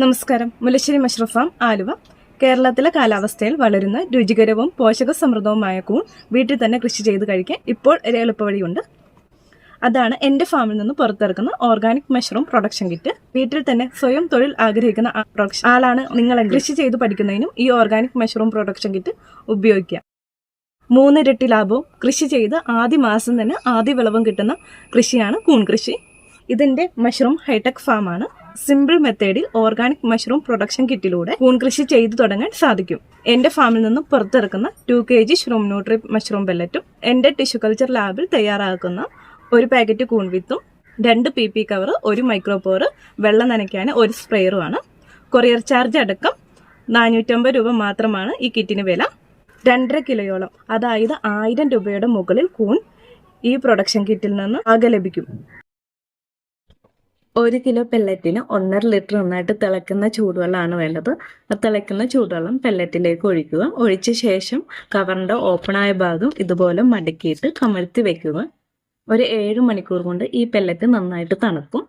നമസ്കാരം. മുലശ്ശേരി മഷ്റഫാം ആലുവ. കേരളത്തിലെ കാലാവസ്ഥയിൽ വളരുന്ന രുചികരവും പോഷക സമൃദ്ധവുമായ കൂൺ വീട്ടിൽ തന്നെ കൃഷി ചെയ്ത് കഴിക്കാൻ ഇപ്പോൾ ഒരു എളുപ്പവഴിയുണ്ട്. അതാണ് എന്റെ ഫാമിൽ നിന്ന് പുറത്തിറക്കുന്ന ഓർഗാനിക് മഷ്റൂം പ്രൊഡക്ഷൻ കിറ്റ്. വീട്ടിൽ തന്നെ സ്വയം തൊഴിൽ ആഗ്രഹിക്കുന്ന ആളാണ് നിങ്ങൾ കൃഷി ചെയ്ത് പഠിക്കുന്നതിനും ഈ ഓർഗാനിക് മഷ്റൂം പ്രൊഡക്ഷൻ കിറ്റ് ഉപയോഗിക്കാം മൂന്നിരട്ടി ലാഭവും കൃഷി ചെയ്ത് ആദ്യ മാസം തന്നെ ആദ്യ വിളവും കിട്ടുന്ന കൃഷിയാണ് കൂൺ കൃഷി. ഇതിന്റെ മഷ്റൂം ഹൈടെക് ഫാമാണ്. സിമ്പിൾ മെത്തേഡിൽ ഓർഗാനിക് മഷ്റൂം പ്രൊഡക്ഷൻ കിറ്റിലൂടെ കൂൺ കൃഷി ചെയ്തു തുടങ്ങാൻ സാധിക്കും. എന്റെ ഫാമിൽ നിന്നും പുറത്തിറക്കുന്ന two K G shroom nutri mushroom പെല്ലറ്റും എന്റെ ടിഷ്യൂ കൾച്ചർ ലാബിൽ തയ്യാറാക്കുന്ന ഒരു പാക്കറ്റ് കൂൺ വിത്തും രണ്ട് പി പി കവർ ഒരു മൈക്രോപോർ വെള്ളം നനയ്ക്കാൻ ഒരു സ്പ്രെയറുമാണ് കൊറിയർ ചാർജ് അടക്കം നാനൂറ്റമ്പത് രൂപ മാത്രമാണ് ഈ കിറ്റിന് വില. രണ്ടര കിലോയോളം അതായത് ആയിരം രൂപയുടെ മുകളിൽ കൂൺ ഈ പ്രൊഡക്ഷൻ കിറ്റിൽ നിന്ന് ആകെ ലഭിക്കും. ഒരു കിലോ പെല്ലറ്റിന് ഒന്നര ലിറ്റർ നന്നായിട്ട് തിളക്കുന്ന ചൂടുവെള്ളമാണ് വേണ്ടത്. ആ തിളക്കുന്ന ചൂടുവെള്ളം പെല്ലറ്റിലേക്ക് ഒഴിക്കുക. ഒഴിച്ച ശേഷം കവറിന്റെ ഓപ്പണായ ഭാഗം ഇതുപോലെ മടക്കിയിട്ട് കമഴ്ത്തി വെക്കുക. ഒരു ഏഴ് മണിക്കൂർ കൊണ്ട് ഈ പെല്ലറ്റ് നന്നായിട്ട് തണുക്കും.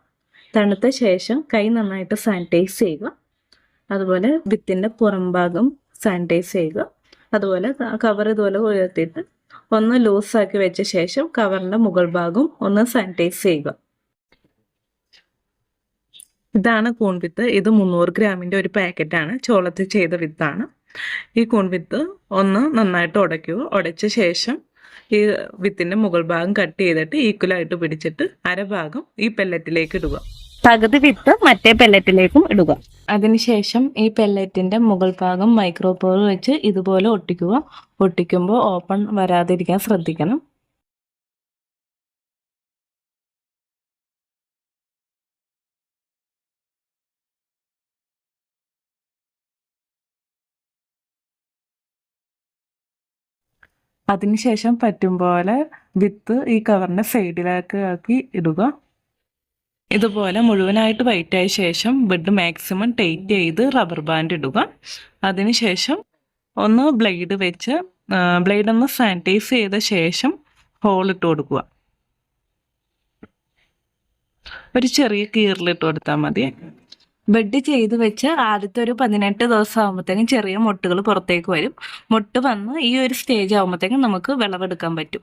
തണുത്ത ശേഷം കൈ നന്നായിട്ട് സാനിറ്റൈസ് ചെയ്യുക. അതുപോലെ വിത്തിന്റെ പുറം ഭാഗം സാനിറ്റൈസ് ചെയ്യുക. അതുപോലെ കവർ ഇതുപോലെ ഉയർത്തിയിട്ട് ഒന്ന് ലൂസാക്കി വെച്ച ശേഷം കവറിന്റെ മുകൾ ഭാഗം ഒന്ന് സാനിറ്റൈസ് ചെയ്യുക. ഇതാണ് കൂൺ വിത്ത് ഇത് മുന്നൂറ് ഗ്രാമിന്റെ ഒരു പാക്കറ്റാണ് ചോളത്തിൽ ചെയ്ത വിത്താണ് ഈ കൂൺ വിത്ത് ഒന്ന് നന്നായിട്ട് ഉടയ്ക്കുക ഉടച്ച ശേഷം ഈ വിത്തിന്റെ മുകൾ ഭാഗം കട്ട് ചെയ്തിട്ട് ഈക്വലായിട്ട് പിടിച്ചിട്ട് അരഭാഗം ഈ പെല്ലറ്റിലേക്ക് ഇടുക. പകുതി വിത്ത് മറ്റേ പെല്ലറ്റിലേക്കും ഇടുക. അതിനുശേഷം ഈ പെല്ലറ്റിന്റെ മുകൾ ഭാഗം മൈക്രോപോൾ വെച്ച് ഇതുപോലെ ഒട്ടിക്കുക. ഒട്ടിക്കുമ്പോൾ ഓപ്പൺ വരാതിരിക്കാൻ ശ്രദ്ധിക്കണം. അതിനുശേഷം പറ്റും പോലെ വിത്ത് ഈ കവറിന്റെ സൈഡിലേക്ക് ആക്കി ഇടുക. ഇതുപോലെ മുഴുവനായിട്ട് വൈറ്റ് ആയ ശേഷം ബെഡ് മാക്സിമം ടൈറ്റ് ചെയ്ത് റബ്ബർ ബാൻഡ് ഇടുക. അതിനുശേഷം ഒന്ന് ബ്ലേഡ് വെച്ച് ബ്ലേഡ് ഒന്ന് സാനിറ്റൈസ് ചെയ്ത ശേഷം ഹോൾ ഇട്ട് കൊടുക്കുക. ഒരു ചെറിയ കീറിലിട്ട് കൊടുത്താൽ മതി. ബെഡ് ചെയ്ത് വെച്ച് ആദ്യത്തെ ഒരു പതിനെട്ട് ദിവസം ആകുമ്പോഴത്തേക്കും ചെറിയ മുട്ടുകൾ പുറത്തേക്ക് വരും. മുട്ട് വന്ന് ഈ ഒരു സ്റ്റേജ് ആകുമ്പോഴത്തേക്കും നമുക്ക് വിളവെടുക്കാൻ പറ്റും.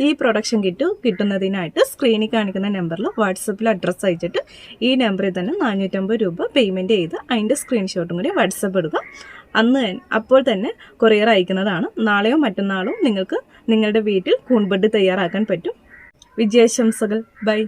ഈ പ്രൊഡക്ഷൻ കിറ്റ് കിട്ടുന്നതിനായിട്ട് സ്ക്രീനിൽ കാണിക്കുന്ന നമ്പറിൽ വാട്സപ്പിൽ അഡ്രസ്സ് അയച്ചിട്ട് ഈ നമ്പറിൽ തന്നെ നാനൂറ്റമ്പത് രൂപ പേയ്മെന്റ് ചെയ്ത് അതിന്റെ സ്ക്രീൻഷോട്ടും കൂടി വാട്സപ്പ് ഇടുക. അന്ന് അപ്പോൾ തന്നെ കൊറിയർ അയക്കുന്നതാണ്. നാളെയോ മറ്റന്നാളോ നിങ്ങൾക്ക് നിങ്ങളുടെ വീട്ടിൽ കൂൺബെഡ് തയ്യാറാക്കാൻ പറ്റും. വിജയാശംസകൾ. ബൈ